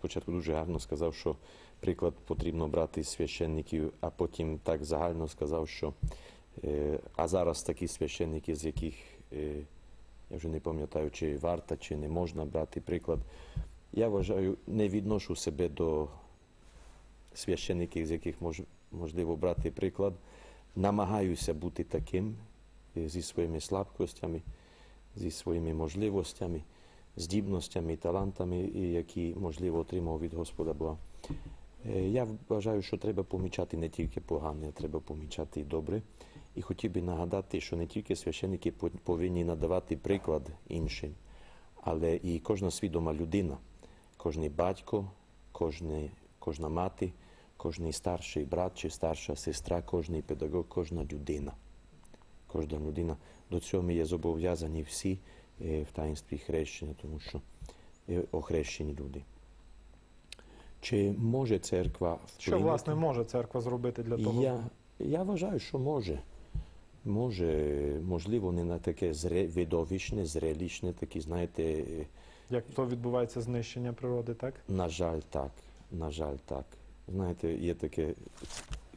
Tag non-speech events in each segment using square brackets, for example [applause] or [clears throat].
Спочатку дуже гарно сказав, що приклад потрібно брати з священників, а потім так загально сказав, що е, а зараз такі священники, з яких е, я вже не пам'ятаю, чи варто, чи не можна брати приклад. Я вважаю, не відношу себе до священників, з яких мож, можливо брати приклад. Намагаюся бути таким е, зі своїми слабкостями, зі своїми можливостями, здібностями, талантами, які, можливо, отримав від Господа Бога. Е, Я вважаю, що треба помічати не тільки погане, а треба помічати і добре. І хотів би нагадати, що не тільки священники повинні надавати приклад іншим, але і кожна свідома людина, кожний батько, кожний, кожна мати, кожний старший брат чи старша сестра, кожний педагог, кожна людина. Кожна людина. До цього ми є зобов'язані всі в таїнстві хрещення, тому що е, охрещені люди. Чи може церква Що власне може церква зробити для того? Я, я вважаю, що може. Може, можливо, не на таке зре, видовищне, зрелищне, такі, знаєте, е, Як то відбувається знищення природи, так? на жаль, так. На жаль, так. Знаєте, є таке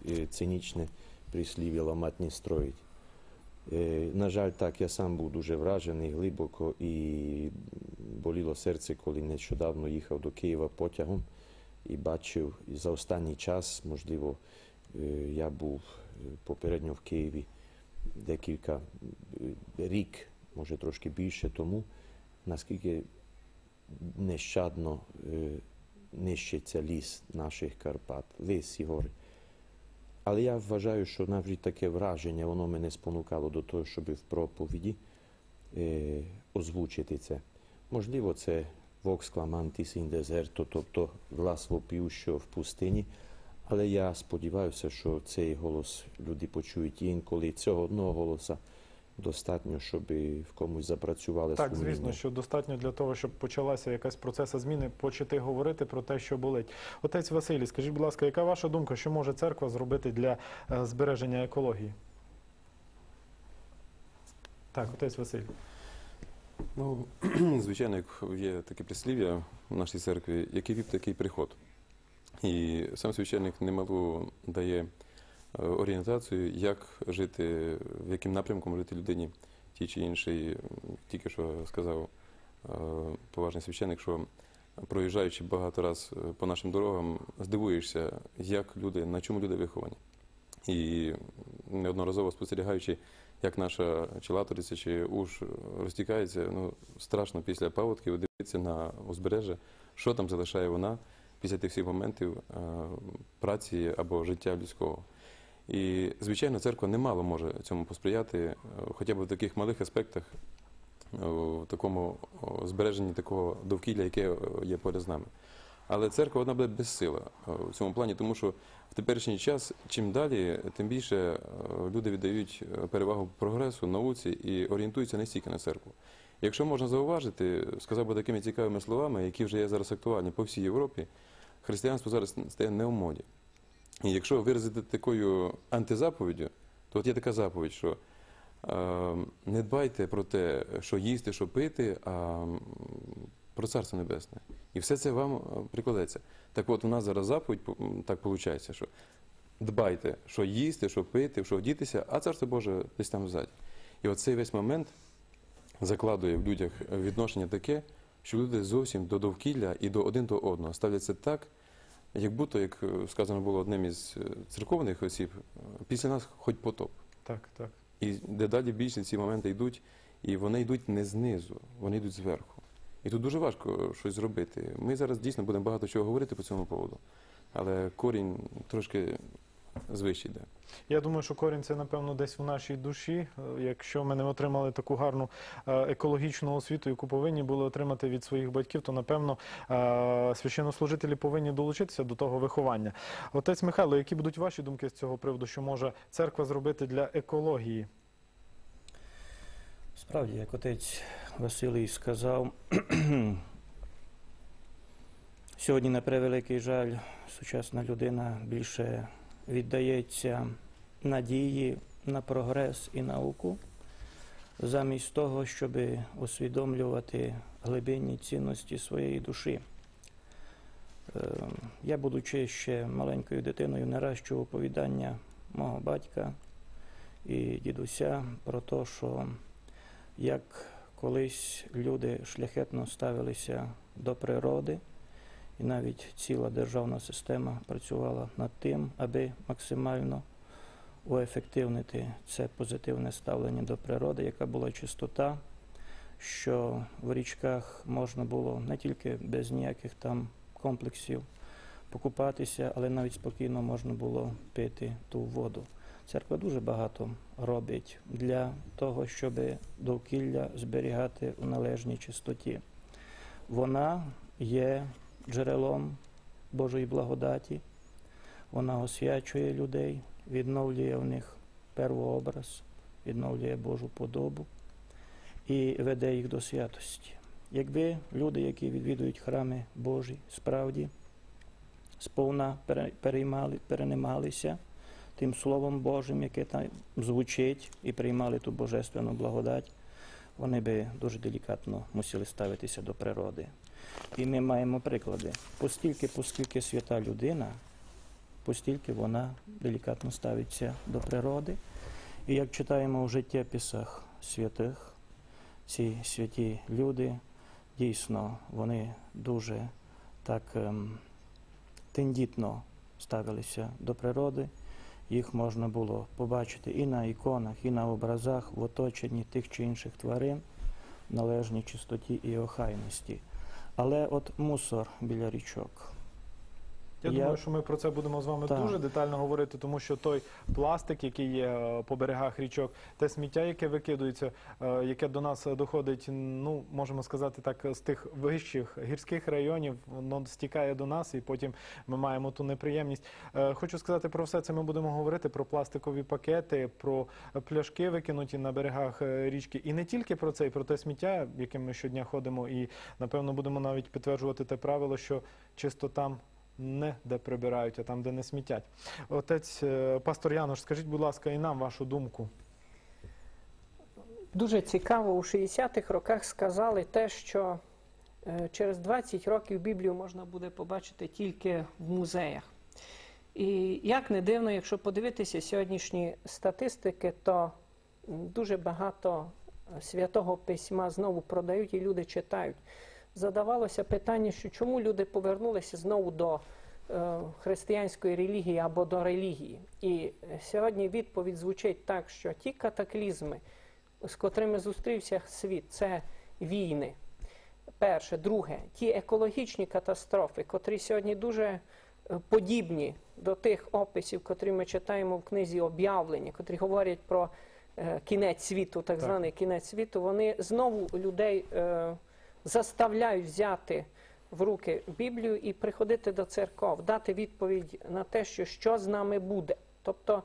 е, цинічне прислів'я ламать не строїть. Е, На жаль, так, я сам був дуже вражений глибоко і боліло серце, коли нещодавно їхав до Києва потягом і бачив за останній час, можливо, е, я був е, попередньо в Києві декілька рік, може трошки більше тому, наскільки нещадно нищиться ліс наших Карпат, ліс і гори. Але я вважаю, що навіть таке враження, воно мене спонукало до того, щоб в проповіді е, озвучити це. Можливо, це vox clamantis in deserto, тобто глас вопіющого в пустині. Але я сподіваюся, що цей голос люди почують інколи цього одного голоса достатньо, щоб в комусь запрацювали Так, сумління. звісно, що достатньо для того, щоб почалася якась процеса зміни, почати говорити про те, що болить. Отець Василій, скажіть, будь ласка, яка ваша думка, що може церква зробити для е, збереження екології? Так, отець Василь. Ну, [clears throat] звичайно, як є таке прислів'я в нашій церкві, який віп, такий приход. І сам священник немалу дає орієнтацію, як жити, в яким напрямком жити людині тій чи іншій. М, Тільки що сказав е, поважний священник, що проїжджаючи багато раз е, по нашим дорогам, здивуєшся, як люди, на чому люди виховані. І неодноразово спостерігаючи, як наша чи латориця, чи уж розтікається, ну страшно після паводків дивитися на узбережжя, що там залишає вона після тих всіх моментів е, праці або життя людського. І, звичайно, церква немало може цьому посприяти, е, хоча б в таких малих аспектах, е, в такому збереженні такого довкілля, яке е, є поряд з нами. Але церква вона буде безсила в цьому плані, тому що в теперішній час, чим далі, тим більше люди віддають перевагу прогресу, науці і орієнтуються не стільки на церкву. Якщо можна зауважити, сказав би такими цікавими словами, які вже є зараз актуальні по всій Європі, християнство зараз стає не в моді. І якщо виразити такою антизаповіддю, то от є така заповідь, що е, не дбайте про те, що їсти, що пити, а про Царство Небесне. І все це вам е, прикладеться. Так от у нас зараз заповідь так виходить, що дбайте, що їсти, що пити, що вдітися, а Царство Боже десь там ззаді. І от цей весь момент закладує в людях відношення таке, що люди зовсім до довкілля і до один до одного ставляться так, як будто, як е, сказано було одним із е, церковних осіб, е, після нас хоч потоп. Так, так. І дедалі більше ці моменти йдуть, і вони йдуть не знизу, вони йдуть зверху. І тут дуже важко щось зробити. Ми зараз дійсно будемо багато чого говорити по цьому поводу, але корінь трошки звищий йде. Я думаю, що корінь це, напевно, десь в нашій душі. Е, Якщо ми не отримали таку гарну е, екологічну освіту, яку повинні були отримати від своїх батьків, то напевно е, священнослужителі повинні долучитися до того виховання. Отець Михайло, які будуть ваші думки з цього приводу, що може церква зробити для екології? Справді, як отець Василій сказав, [clears throat] сьогодні, на превеликий жаль, сучасна людина більше віддається надії на прогрес і науку, замість того, щоб усвідомлювати глибинні цінності своєї душі. Е, Я, будучи ще маленькою дитиною, не раз чув оповідання мого батька і дідуся про те, що як колись люди шляхетно ставилися до природи, і навіть ціла державна система працювала над тим, аби максимально уефективнити це позитивне ставлення до природи, яка була чистота, що в річках можна було не тільки без ніяких там комплексів покупатися, але навіть спокійно можна було пити ту воду. Церква дуже багато робить для того, щоб довкілля зберігати у належній чистоті. Вона є джерелом Божої благодаті, вона освячує людей, відновлює в них первообраз, відновлює Божу подобу і веде їх до святості. Якби люди, які відвідують храми Божі, справді сповна переймали, переймалися тим Словом Божим, яке там звучить, і приймали ту божественну благодать, вони би дуже делікатно мусили ставитися до природи. І ми маємо приклади. Постільки, поскільки свята людина, постільки вона делікатно ставиться до природи. І як читаємо в життєписах святих, ці святі люди, дійсно, вони дуже так ем, тендітно ставилися до природи. Їх можна було побачити і на іконах, і на образах в оточенні тих чи інших тварин належній чистоті і охайності. Але от мусор біля річок. Я, Я- думаю, що ми про це будемо з вами Так. дуже детально говорити, тому що той пластик, який є е, по берегах річок, те сміття, яке викидується, е, яке до нас доходить, ну можемо сказати так, з тих вищих гірських районів, воно стікає до нас, і потім ми маємо ту неприємність. Е, Хочу сказати про все це. Ми будемо говорити про пластикові пакети, про пляшки, викинуті на берегах річки, і не тільки про це, і про те сміття, яким ми щодня ходимо, і напевно будемо навіть підтверджувати те правило, що чисто там не де прибирають, а там, де не смітять. Отець е, пастор Януш, скажіть, будь ласка, і нам вашу думку. Дуже цікаво, у 60-х роках сказали те, що е, через 20 років Біблію можна буде побачити тільки в музеях. І як не дивно, якщо подивитися сьогоднішні статистики, то дуже багато е, святого письма знову продають і люди читають. Задавалося питання, що чому люди повернулися знову до е, християнської релігії або до релігії. І е, сьогодні відповідь звучить так, що ті катаклізми, з котрими зустрівся світ, це війни. Перше, друге, ті екологічні катастрофи, котрі сьогодні дуже е, подібні до тих описів, котрі ми читаємо в книзі об'явлення, котрі говорять про кінець світу, так, Так. званий кінець світу, вони знову людей е, заставляють взяти в руки Біблію і приходити до церков, дати відповідь на те, що, що з нами буде. Тобто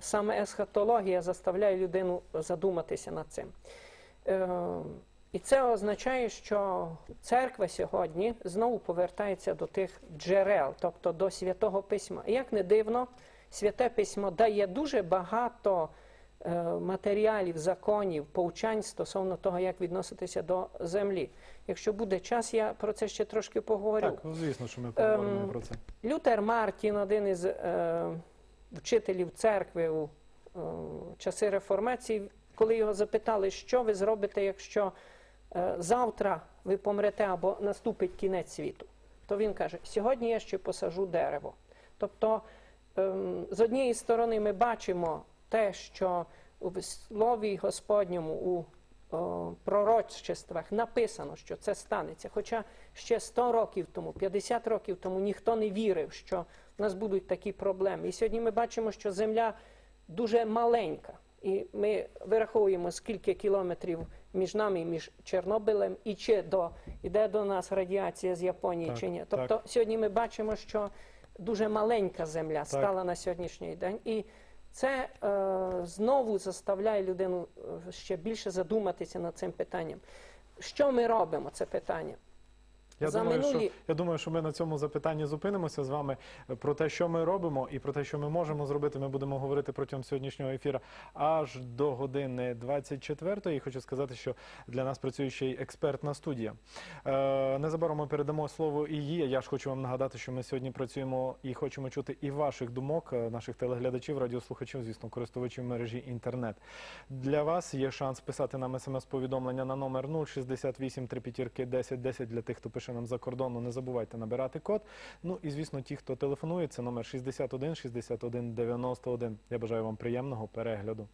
саме есхатологія заставляє людину задуматися над цим. Е, і це означає, що церква сьогодні знову повертається до тих джерел, тобто до святого письма. І як не дивно, святе письмо дає дуже багато матеріалів, законів, повчань стосовно того, як відноситися до землі. Якщо буде час, я про це ще трошки поговорю. Так, ну, звісно, що ми поговоримо Ем, про це. Лютер Мартін, один із е, вчителів церкви у е, часи реформації, коли його запитали, що ви зробите, якщо е, завтра ви помрете або наступить кінець світу, то він каже: сьогодні я ще посажу дерево. Тобто, ем, з однієї сторони, ми бачимо те, що в слові Господньому у о, пророчествах написано, що це станеться. Хоча ще 100 років тому, 50 років тому ніхто не вірив, що в нас будуть такі проблеми. І сьогодні ми бачимо, що земля дуже маленька. І ми вираховуємо, скільки кілометрів між нами між Чорнобилем, і чи до, іде до нас радіація з Японії, Так, чи ні. так. Тобто сьогодні ми бачимо, що дуже маленька земля стала на сьогоднішній день. І це е, знову заставляє людину е, ще більше задуматися над цим питанням. Що ми робимо? Це питання. Я За думаю, що я думаю, що ми на цьому запитанні зупинимося з вами про те, що ми робимо, і про те, що ми можемо зробити. Ми будемо говорити протягом сьогоднішнього ефіру аж до години 24 І хочу сказати, що для нас працює ще й експертна студія. Е, незабаром ми передамо слово і їй. Я ж хочу вам нагадати, що ми сьогодні працюємо і хочемо чути і ваших думок, е, наших телеглядачів, радіослухачів, звісно, користувачів мережі інтернет. Для вас є шанс писати нам смс-повідомлення на номер 068 3 10 10 для тих, хто пише нам за кордону. Не забувайте набирати код. Ну і звісно, ті, хто телефонує, це номер 61 61 91. Я бажаю вам приємного перегляду.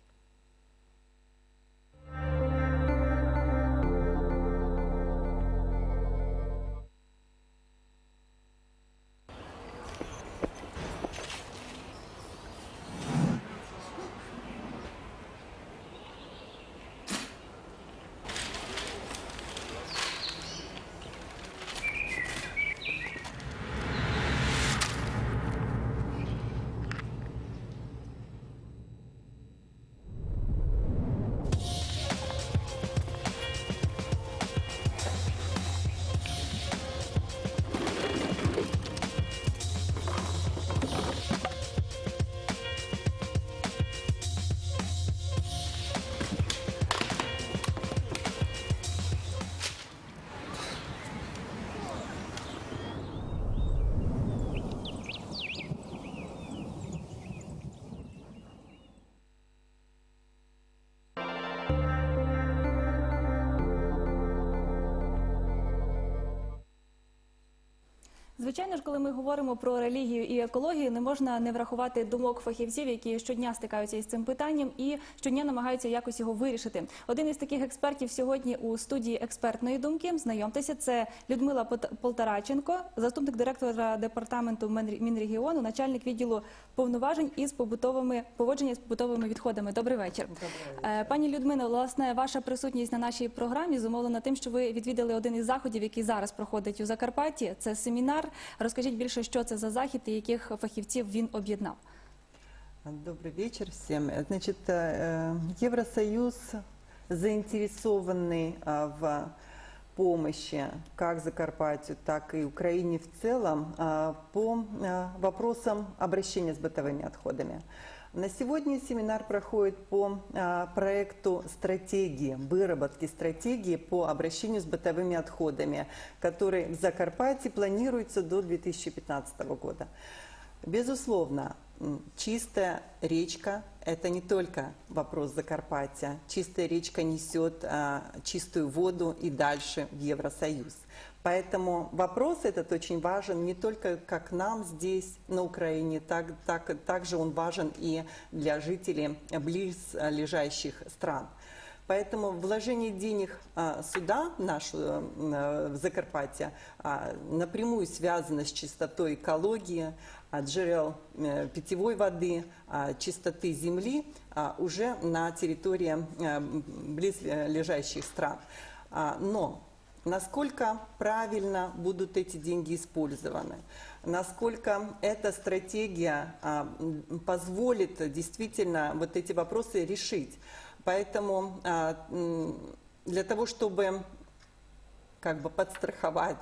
Звичайно ж, коли ми говоримо про релігію і екологію, не можна не врахувати думок фахівців, які щодня стикаються із цим питанням і щодня намагаються якось його вирішити. Один із таких експертів сьогодні у студії експертної думки. Знайомтеся, це Людмила Полтараченко, заступник директора департаменту Мен- Мінрегіону, начальник відділу повноважень із побутовими поводження з побутовими відходами. Добрий вечір. Е, Пані Людмила, власне, ваша присутність на нашій програмі зумовлена тим, що ви відвідали один із заходів, який зараз проходить у Закарпатті. Це семінар. Розкажіть більше, що це за захід і яких фахівців він об'єднав. Добрый вечер всем. Значит, э, Евросоюз заинтересованный а, в помощи как Закарпатью, так и Украине в целом а, по а, вопросам обращения с бытовыми отходами. На сегодня семинар проходит по а, проекту стратегии, выработки стратегии по обращению с бытовыми отходами, который в Закарпатье планируется до 2015 года. Безусловно, чистая речка – это не только вопрос Закарпатья. Чистая речка несет а, чистую воду и дальше в Евросоюз. Поэтому вопрос этот очень важен не только как нам здесь, на Украине, так, так, также он важен и для жителей близлежащих стран. Поэтому вложение денег а, сюда, в нашу э, в Закарпатье, а, напрямую связано с чистотой экологии, от жирел э, питьевой воды, а, чистоты земли а, уже на территории э, близлежащих стран. А, Но насколько правильно будут эти деньги использованы, насколько эта стратегия позволит действительно вот эти вопросы решить. Поэтому для того, чтобы как бы подстраховать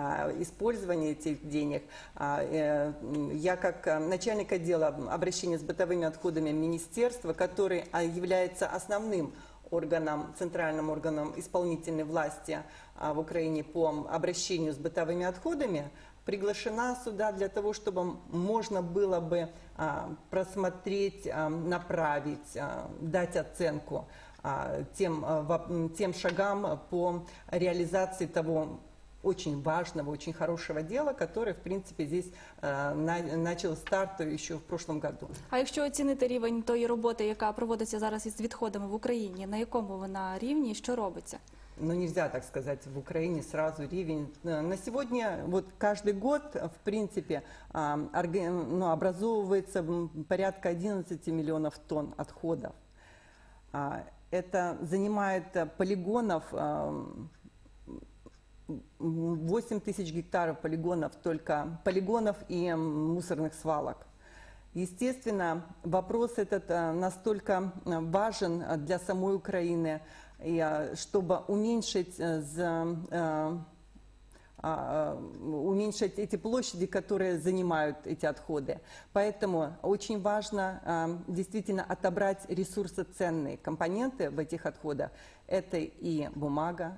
а, использование этих денег. А, э, Я как а, начальник отдела обращения с бытовыми отходами министерства, который а, является основным органом, центральным органом исполнительной власти в Украине по обращению с бытовыми отходами, приглашена сюда для того, чтобы можно было бы просмотреть, направить, дать оценку тем, тем шагам по реализации того очень важного, очень хорошего дела, которое, в принципе, здесь э, на- начал старт еще в прошлом году. А якщо оцінити рівень тої роботи, яка проводиться зараз із відходами в Україні, на якому вона рівні, що робиться? Ну, нельзя так сказать, в Украине сразу ревень. Э, На сегодня, вот каждый год, э, в принципе, а, орга- ну, образовывается м, порядка 11 миллионов тонн отходов. А, Это занимает э, полигонов, а, м, 8 тысяч гектаров полигонов только, полигонов и мусорных свалок. Естественно, вопрос этот э, настолько э, важен э, для самой Украины, чтобы уменьшить а, уменьшить эти площади, которые занимают эти отходы. Поэтому очень важно действительно отобрать ресурсоценные компоненты в этих отходах. Это и бумага,